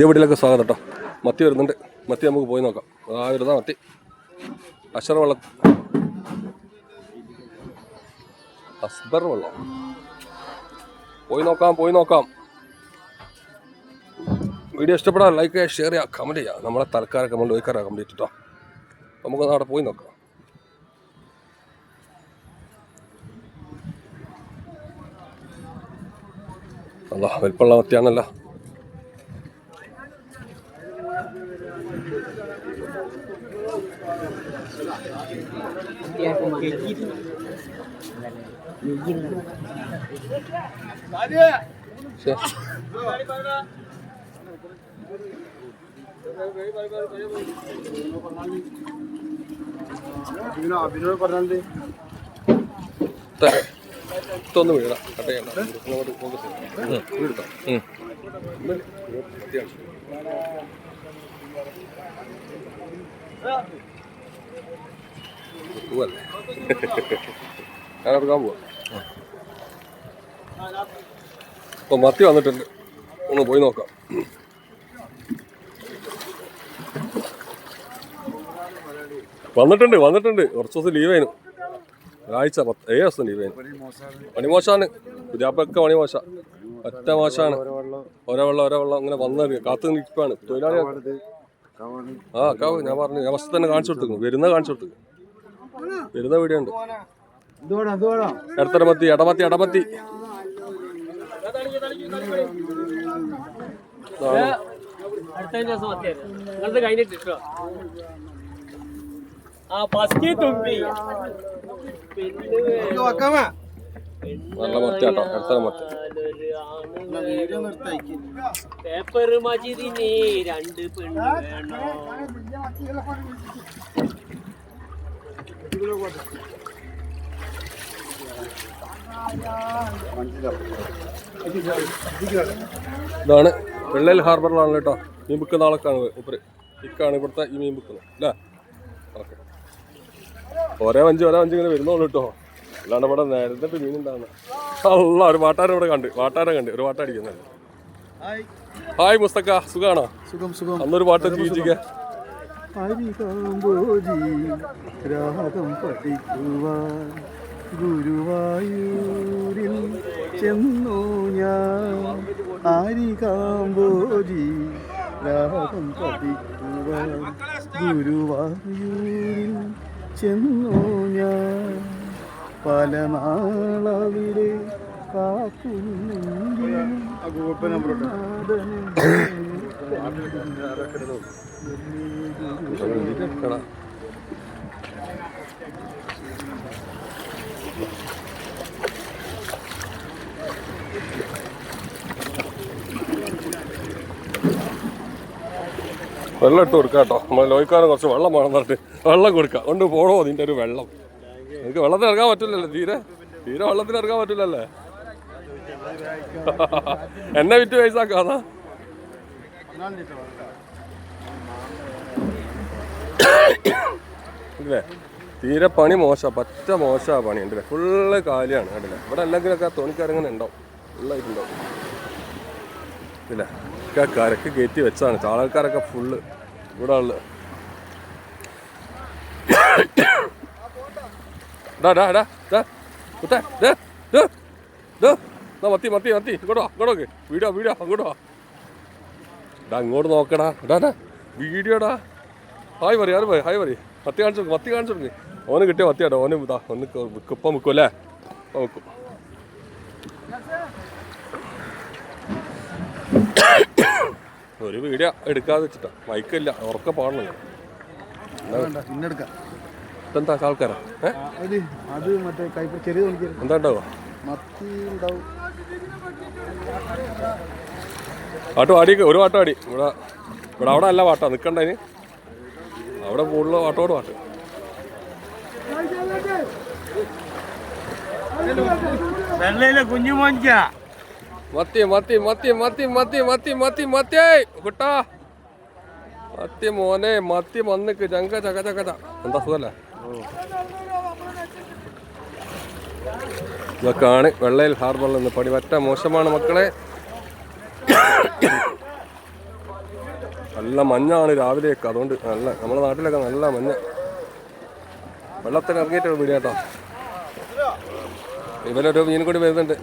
ദേവടിയിലൊക്കെ സ്വാഗതം കേട്ടോ മത്തി വരുന്നുണ്ട്. മത്തി നമുക്ക് പോയി നോക്കാം. ആ വരുന്ന മത്തി. അഷർ വെള്ളം അസ്ബർ വെള്ളം. പോയി നോക്കാം പോയി നോക്കാം. വീഡിയോ ഇഷ്ടപ്പെടാൻ ലൈക്ക് ചെയ്യുക ഷെയർ ചെയ്യുക കമന്റ് ചെയ്യുക. നമ്മളെ തൽക്കാരൊക്കെ നമ്മൾ വയ്ക്കാറാണ് കംപ്ലീറ്റ് കേട്ടോ നമുക്കൊന്ന് അവിടെ പോയി നോക്കാം. അല്ല വലിപ്പമുള്ള മത്തിയാണല്ലോ. അഭിനോട് പറഞ്ഞാണ്ട് ഇതൊന്ന് വീഴണം. കട്ട് ചെയ്യണം ഫോക്കസ് ചെയ്യണം വീഴ്ത്താം അത്യാവശ്യം പോവല്ലേ ഞാൻ എടുക്കാൻ പോവാ അപ്പൊ മത്തി വന്നിട്ടുണ്ട് ഒന്ന് പോയി നോക്കാം വന്നിട്ടുണ്ട് വന്നിട്ടുണ്ട്. കുറച്ച് ദിവസം ലീവായിരുന്നു ഒരാഴ്ച പത്ത് ഏഴ് ദിവസം ലീവായിരുന്നു പണിമോശാണ് പുതിയാപ്പൊക്കെ പണിമോശ ഒറ്റ മോശമാണ്. ഓരോ വെള്ളം ഓരോ വെള്ളം അങ്ങനെ വന്നത് കാത്തു നിൽക്കുകയാണ് തൊഴിലാളി ആ കാവ് ഞാൻ പറഞ്ഞു ഞാൻ ഫസ്റ്റ് തന്നെ കാണിച്ചു കൊടുത്തു വരുന്ന കാണിച്ചു കൊടുത്തു വരുന്ന വീഡിയോ ഉണ്ട് എടത്തടമത്തി എടമത്തി എടമത്തി. നല്ല മത്തിയാട്ടോ അടുത്ത മത്തി. പേപ്പർ മജിദിനെ രണ്ട് പെണ്ണ് വേണോ? ഇതാണ് വെള്ളൽ ഹാർബറിലാണ് കേട്ടോ. മീൻ വിൽക്കുന്ന ആളൊക്കെയാണ് ഉപ്പര് ഇക്കാണ് ഇവിടുത്തെ ഈ മീൻ വിൽക്കുന്നത്. അല്ലേ? ഓക്കെ ഒരേ വഞ്ചി ഒരേ വഞ്ചി ഇങ്ങനെ വരുന്നുള്ളൂ കേട്ടോ. അല്ലാണ്ട് ഇവിടെ നേരത്തെ മീൻ ഉണ്ടാകുന്ന അല്ല ഒരു വാട്ടാരം ഇവിടെ കണ്ട്. വാട്ടാരം കണ്ട്. ഒരു വാട്ട അടിക്കുന്നത് ഹായ്. മുസ്തക്ക. സുഖാണോ? സുഖം സുഖം. അന്നൊരു പാട്ട് ജീവിച്ചിക്ക ഹരികാമ്പോജി രാഗം പഠിക്കുവാൻ ഗുരുവായൂരിൽ ചെന്നു ഞാൻ. ഹരികാമ്പോജി രാഗം പഠിക്കുവാൻ ഗുരുവായൂരിൽ ചെന്നു ഞാൻ. പല നാളവിടെ കാക്കുന്നെങ്കിലും വെള്ളം ഇട്ട് കൊടുക്കാം കേട്ടോ. നമ്മൾ ലോയിക്കാരൻ കുറച്ച് വെള്ളം വേണം പറഞ്ഞിട്ട് വെള്ളം കൊടുക്കാം. കൊണ്ട് പോണോ അതിന്റെ ഒരു വെള്ളം. നിങ്ങൾക്ക് വെള്ളത്തിൽ ഇറങ്ങാൻ പറ്റില്ലല്ലോ തീരെ? തീരെ വെള്ളത്തിൽ ഇറങ്ങാൻ പറ്റില്ലല്ലേ? എന്നെ വിറ്റ് പൈസാക്കാന്നാ ഇല്ലേ? തീരെ പണി മോശ പറ്റ മോശ പണി. ഉണ്ടല്ലേ ഫുള്ള് കാലിയാണ് കണ്ടില്ലേ? ഇവിടെ അല്ലെങ്കിലൊക്കെ തോണിക്കാരങ്ങനെ ഉണ്ടാവും ഫുള്ളായിട്ടുണ്ടാവും ഇല്ല? ഒക്കെ കരക്ക് കയറ്റി വെച്ചാണ്. ചാളക്കാരൊക്കെ ഫുള്ള് ഇവിടെ ഉള്ള ഡാ ഡാ ഡാ ഡാ. കുത്തേ ദേ ദേ ദേ. മത്തി മത്തി മത്തി. ഇങ്ങോട്ടോ ഇങ്ങോട്ടോ വീടോ വീടോ അങ്ങോട്ടോ വാ ഡാ അങ്ങോട്ട് നോക്കടാ ഡാ വീഡിയോടാ. ഹായ് പറയും ആര് പറയും ഹായ് പറയും. മത്തി കാണിച്ചു കൊടുക്ക് മത്തി കാണിച്ചു തുടങ്ങി ഓന് കിട്ടിയ മത്തിയാട്ടോ ഓന് ഇതാ ഒന്ന് ഇപ്പം വിൽക്കും അല്ലേ? ഇപ്പം വിൽക്കും ഒരു വീഡിയോ എടുക്കാതെ വെച്ചിട്ടാ. മൈക്കില്ല ഉറക്കെ പാടണം ഇതെന്താ ആൾക്കാരാ? എന്താ ഉണ്ടാവുക? മത്തി ഉണ്ടാവും. പാട്ട് പാടി ഒരു പാട്ട് പാടി ഇവിടെ ഇവിടെ അവിടെ അല്ല പാട്ടാ നിൽക്കണ്ടതിന് അവിടെ കൂടുതൽ പാട്ടോട് പാട്ട് മത്തി മത്തി മത്തി മത്തി മത്തി മത്തി മത്തി മത്തി കുട്ടാ മത്തി മോനെ മത്തി മന്നിക്ക് ചങ്ക ചക ചക. എന്താ സുഖല്ലേ? ഇതൊക്കെയാണ് വെള്ളയിൽ ഹാർബറിൽ നിന്ന് പണി പറ്റ മോശമാണ് മക്കളെ. നല്ല മഞ്ഞാണ് രാവിലെയൊക്കെ. അതുകൊണ്ട് നല്ല നമ്മുടെ നാട്ടിലൊക്കെ നല്ല മഞ്ഞ. വെള്ളത്തിന് ഇറങ്ങിയിട്ട് വീട് കേട്ടോ. ഇവരൊരു മീൻ കൂടി വരുന്നുണ്ട്.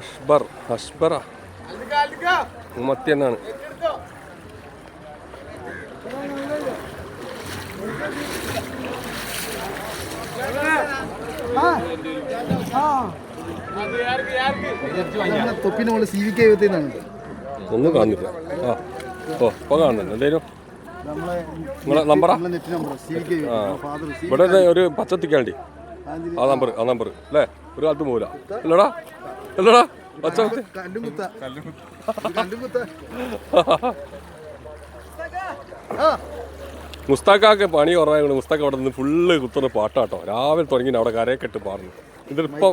അഷ്ബർ അഷ്ബറ. മത്തി എന്നാണ് സി വി കെ എഴുപത്തിന്നാണ് ഒന്നും കാണുന്നില്ല. ആ ഓ ഇപ്പോൾ കാണുന്നുണ്ട്. എന്തേലും നമ്മളെ നിങ്ങളെ നമ്പറാ? നമ്മളെ net number C father C ഇവിടെ ഒരു- പച്ചത്തിക്കാണ്ടി. ആ നമ്പർ ആ നമ്പർ. അല്ലേ? ഒരു കാലത്ത് പോവില്ല. അല്ലടാ അല്ലടാ പച്ച മുസ്താക്കാക്ക് പണി കുറവായത് മുസ്താക്ക അവിടെ നിന്ന് ഫുള്ള് കുത്തുന്ന പാട്ടാട്ടോ. രാവിലെ തുടങ്ങി അവിടെ കരയൊക്കെ ഇട്ട് പാടുന്നു. ഇതിലിപ്പോ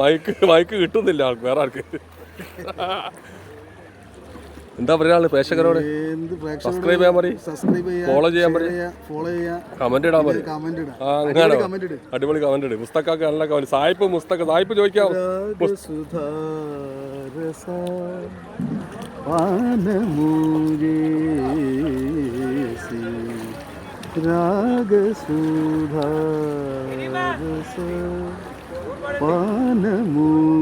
മൈക്ക് മൈക്ക് കിട്ടുന്നില്ല ആൾക്ക് വേറെ ആൾക്ക്. എന്താ പറയാ പ്രേക്ഷകരോട്? സബ്സ്ക്രൈബ് ചെയ്യാൻ പറയും. ഫോളോ ചെയ്യാൻ പറയും. കമന്റ് ഇടാൻ പറയും. അങ്ങനെ അടിപൊളി കമന്റ് ഇട്. മുസ്തക്കാക്ക് നല്ല കമന്റ് സായിപ്പ് പുസ്തക സായിപ്പ് ചോദിക്കാം. രാഗസുധാരസ പാനമൂരേസി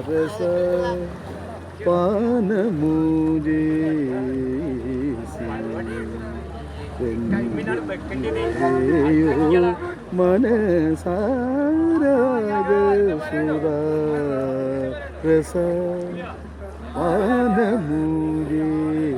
രാഗസുധാരസ പാനമൂരേസി വൃന്ദവേയോ മനസാരഗസുധാരസ. പാനമൂരേയോ পান মুরে